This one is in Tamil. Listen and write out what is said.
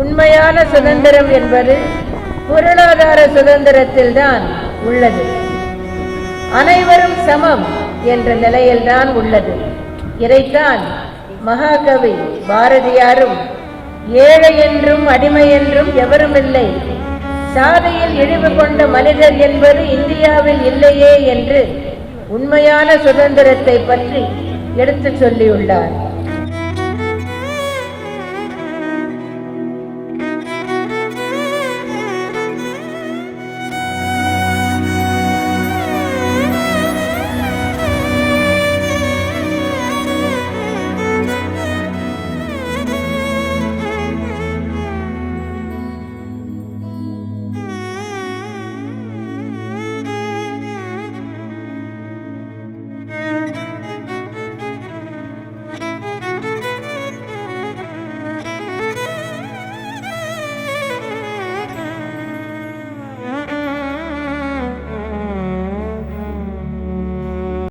உண்மையான சுதந்திரம் என்பது பொருளாதார சுதந்திரத்தில் தான் உள்ளது. அனைவரும் சமம் என்ற நிலையில்தான் உள்ளது. இதைத்தான் மகாகவி பாரதியாரும் ஏழை என்றும் அடிமை என்றும் எவருமில்லை. சாதியில் இழிவு கொண்ட மனிதர் என்பது இந்தியாவில் இல்லையே என்று உண்மையான சுதந்திரத்தை பற்றி எடுத்துச் சொல்லியுள்ளார்.